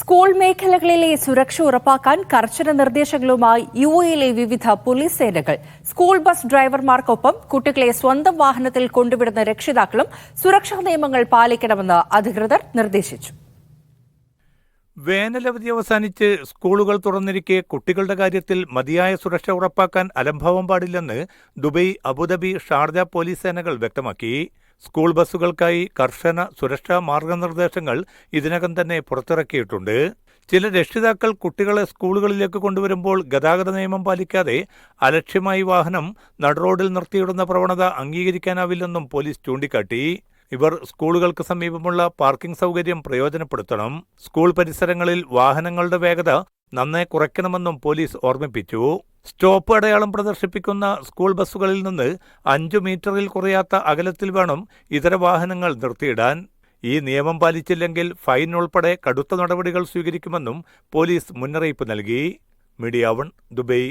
School മേഖലകളിലെ സുരക്ഷ ഉറപ്പാക്കാൻ കർശന നിർദ്ദേശങ്ങളുമായി യു എയിലെ വിവിധ പോലീസ് സേനകൾ. സ്കൂൾ ബസ് ഡ്രൈവർമാർക്കൊപ്പം കുട്ടികളെ സ്വന്തം വാഹനത്തിൽ കൊണ്ടുവിടുന്ന രക്ഷിതാക്കളും സുരക്ഷാ നിയമങ്ങൾ പാലിക്കണമെന്ന് അധികൃതർ നിർദ്ദേശിച്ചു. വേനലവധി അവസാനിച്ച് സ്കൂളുകൾ തുറന്നിരിക്കെ കുട്ടികളുടെ കാര്യത്തിൽ മതിയായ സുരക്ഷ ഉറപ്പാക്കാൻ അലംഭാവം പാടില്ലെന്ന് ദുബൈ അബുദാബി ഷാർജ പോലീസ് സേനകൾ വ്യക്തമാക്കി. സ്കൂൾ ബസ്സുകൾക്കായി കർശന സുരക്ഷാ മാർഗനിർദ്ദേശങ്ങൾ ഇതിനകം തന്നെ പുറത്തിറക്കിയിട്ടുണ്ട്. ചില രക്ഷിതാക്കൾ കുട്ടികളെ സ്കൂളുകളിലേക്ക് കൊണ്ടുവരുമ്പോൾ ഗതാഗത നിയമം പാലിക്കാതെ അലക്ഷ്യമായി വാഹനം നടുറോഡിൽ നിർത്തിയിടുന്ന പ്രവണത അംഗീകരിക്കാനാവില്ലെന്നും പോലീസ് ചൂണ്ടിക്കാട്ടി. ഇവർ സ്കൂളുകൾക്ക് സമീപമുള്ള പാർക്കിംഗ് സൗകര്യം പ്രയോജനപ്പെടുത്തണം. സ്കൂൾ പരിസരങ്ങളിൽ വാഹനങ്ങളുടെ വേഗത നന്നേ കുറയ്ക്കണമെന്നും പോലീസ് ഓർമ്മിപ്പിച്ചു. സ്റ്റോപ്പ് അടയാളം പ്രദർശിപ്പിക്കുന്ന സ്കൂൾ ബസ്സുകളിൽ നിന്ന് അഞ്ചു മീറ്ററിൽ കുറയാത്ത അകലത്തിൽ വേണം ഇതര വാഹനങ്ങൾ നിർത്തിയിടാൻ. ഈ നിയമം പാലിച്ചില്ലെങ്കിൽ ഫൈൻ ഉൾപ്പെടെ കടുത്ത നടപടികൾ സ്വീകരിക്കുമെന്നും പോലീസ് മുന്നറിയിപ്പ് നൽകി. Media one Dubai.